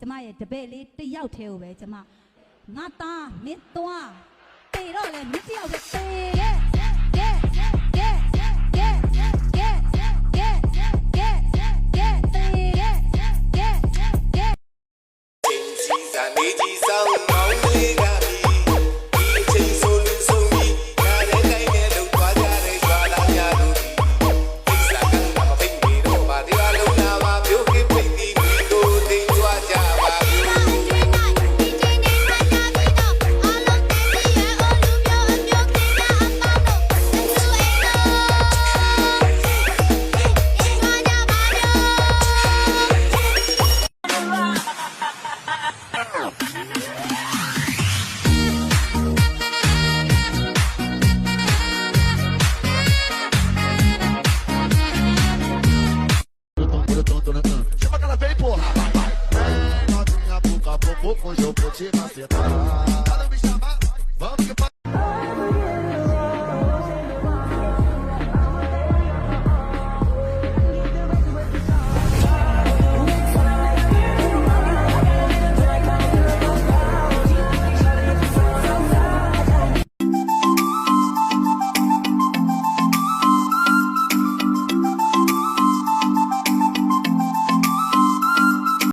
ကျမရဲ့တပည့်လေးတစ်ယောက်တည်းကိုပဲကျမငါသားမင်းသွားတေတော့လေမင်းတစ်ယောက်တည်းတေရဲ့ရဲ့ရဲ့ရဲ့ရဲ့ရဲ့ရဲ့ရဲ့ရဲ့တေရဲ့ရဲ့ရဲ့ချင်းစီစာနေကြီးဆောင် Vou com o jogo te macetar.